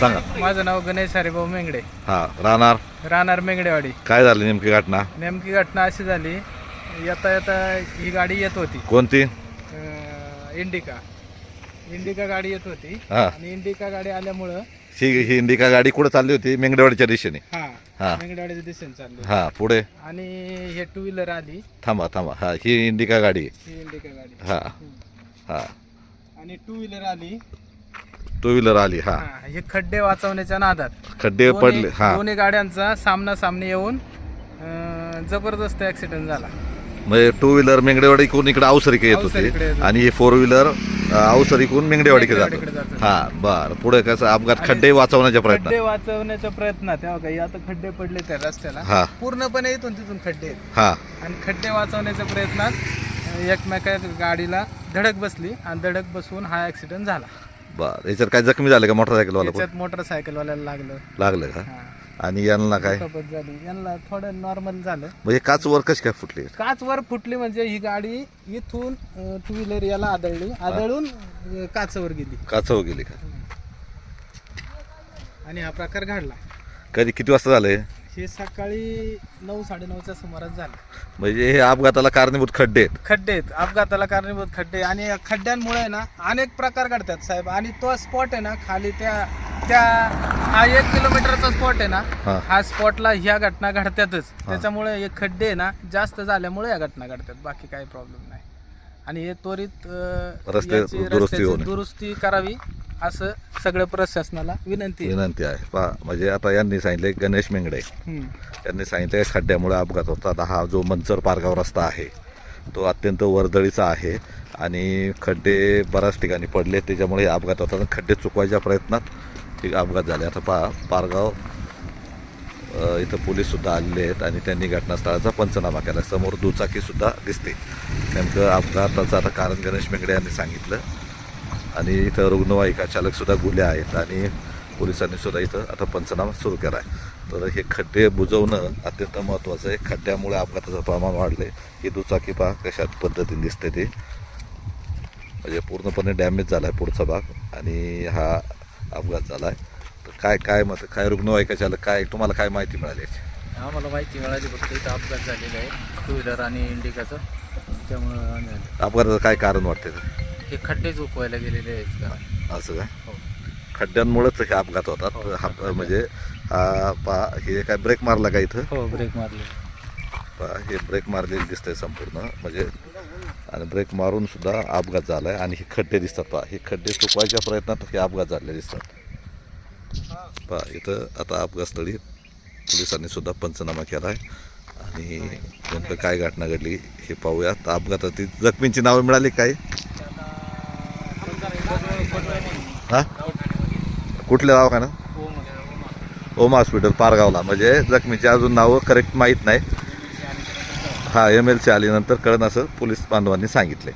सांगा. माझं नाव गणेश हरिभाऊ मेंगडे. हा राहणार? राहणार मेंगडेवाडी. काय झाली नेमकी घटना? नेमकी घटना अशी झाली येता येता ही गाडी येत होती. कोणती? अं, इंडिका. इंडिका गाडी येत होती. हा. आणि इंडिका गाडी आल्यामुळं ही ही इंडिका गाडी कुठे चालली होती? मेंगडेवाडीच्या दिशेने. हा हा. मेंगडेवाडीच्या दिशेने चालली हा पुढे? आणि हे टू व्हीलर आली. थांबा थांबा. हा ही इंडिका गाडी. आहे. ही इंडिका गाडी. हा. हा. आणि टू व्हीलर आली. टू व्हीलर आली हा. हा, हे खड्डे वाचवण्याच्या नादात. खड्डे दोन्ही- पडले हा. दोन्ही गाड्यांचा सामना सामने येऊन अं, जबरदस्त ऍक्सिडेंट झाला. म्हणजे टू व्हीलर मेंगडेवाडीकडून इकडे अवसरीकडे येत अवसरीकडे येत होती. आणि ही फोर व्हीलर अवसरीकडून मेंगडेवाडीकडे जात मेंगडेवाडीकडे. जात हा बर. पुढे कसं अपघात खड्डे वाचवण्याच्या प्रयत्न खड्डे वाचवण्याच्या प्रयत्नात तेव्हा काही आता खड्डे पडले त्या रस्त्याला. हा. पूर्णपणे इथून तिथून खड्डे आहेत. हा. आणि खड्डे वाचवण्याच्या प्रयत्नात अं, एकमेका गाडीला धडक बसली आणि धडक बसवून हा ऍक्सिडेंट झाला. बर. याच्यात काय जखमी झाले का मोटरसायकलवाला पण? त्याच्यात मोटरसायकलवाल्याला लागलं. लागलं का? हा. आणि यांना काय? दुखापत झाली. यांना थोडं नॉर्मल झालं. म्हणजे काच वर कशी काय फुटली? काच वर फुटली म्हणजे ही गाडी इथून टू व्हीलर याला आदळली. आदळून अं, काचवर गेली. काचव गेली का? आणि हा प्रकार घडला. कधी किती वाजता झाले हे सकाळी नऊ साडेनऊच्या सुमारास झालं. म्हणजे हे अपघाताला कारणीभूत खड्डे आहेत. खड्डे आहेत. अपघाताला कारणीभूत खड्डे आणि या खड्ड्यांमुळे ना अनेक प्रकार घडतात साहेब. आणि तो स्पॉट आहे ना खाली त्या त्या हा एक किलोमीटरचा स्पॉट आहे ना हा. हा स्पॉटला ह्या घटना घडतातच. त्याच्यामुळे हे खड्डे आहे ना जास्त झाल्यामुळे या घटना घडतात. बाकी काही प्रॉब्लेम नाही. आणि हे त्वरित अं, रस्ते याची दुरुस्ती रस्त्याची होणे. दुरुस्ती करावी. असं सगळं प्रशासनाला विनंती आहे. विनंती आहे. पहा म्हणजे आता यांनी सांगितले गणेश मेंगडे. हम्म. यांनी सांगितलं खड्ड्यामुळे अपघात होतात. हा जो मंचर पारगाव रस्ता आहे तो अत्यंत वर्दळीचा आहे आणि खड्डे बऱ्याच ठिकाणी पडले त्याच्यामुळे हे अपघात होतात आणि खड्डे चुकवायच्या प्रयत्नात हे अपघात झाले. आता पहा पारगाव अ, इथं पोलीससुद्धा आलेले आहेत आणि त्यांनी घटनास्थळाचा पंचनामा केला. समोर दुचाकीसुद्धा दिसते. नेमकं अपघाताचं आता कारण गणेश मेंगडे यांनी सांगितलं. आणि इथं रुग्णवाहिका चालकसुद्धा गुन्हे आहेत आणि पोलिसांनी सुद्धा इथं आता पंचनामा सुरू केला आहे तर हे खड्डे बुजवणं अत्यंत महत्त्वाचं आहे. खड्ड्यामुळे अपघाताचं प्रमाण वाढले ही दुचाकी पहा कशा पद्धतीने दिसते ते. म्हणजे पूर्णपणे डॅमेज झाला आहे पुढचा भाग आणि हा अपघात झाला आहे तर काय काय मत काय रुग्णवाहिका चालक काय तुम्हाला काय माहिती मिळाली याची? आम्हाला माहिती मिळाली फक्त इथं अपघात झालेला आहे. टू व्हीलर आणि इंडिकाचं. त्यामुळं. अपघाताचं काय कारण वाटते हे खड्डे चुकवायला गेलेले आहेत का? असं काय? हो. खड्ड्यांमुळेच हे अपघात होतात. हा म्हणजे हा पा हे काय ब्रेक मारला का इथं? हो ब्रेक मारले. पहा, हे ब्रेक मारलेले दिसतंय संपूर्ण. म्हणजे आणि ब्रेक मारून सुद्धा अपघात झाला आहे आणि हे खड्डे दिसतात पहा हे खड्डे चुकवायच्या प्रयत्नात हे अपघात झाले दिसतात. पहा इथं आता अपघातस्थळी पोलिसांनी सुद्धा पंचनामा केला आहे आणि नेमकं काय घटना घडली हे पाहूया तर अपघातातील जखमींची नावं मिळाली काय हां? कुठल्या दवाखाना ओम हॉस्पिटल पारगावला. म्हणजे जखमीचे अजून नावं करेक्ट माहीत नाही. हा एम एल सी आल्यानंतर कळण असं पोलीस बांधवांनी सांगितले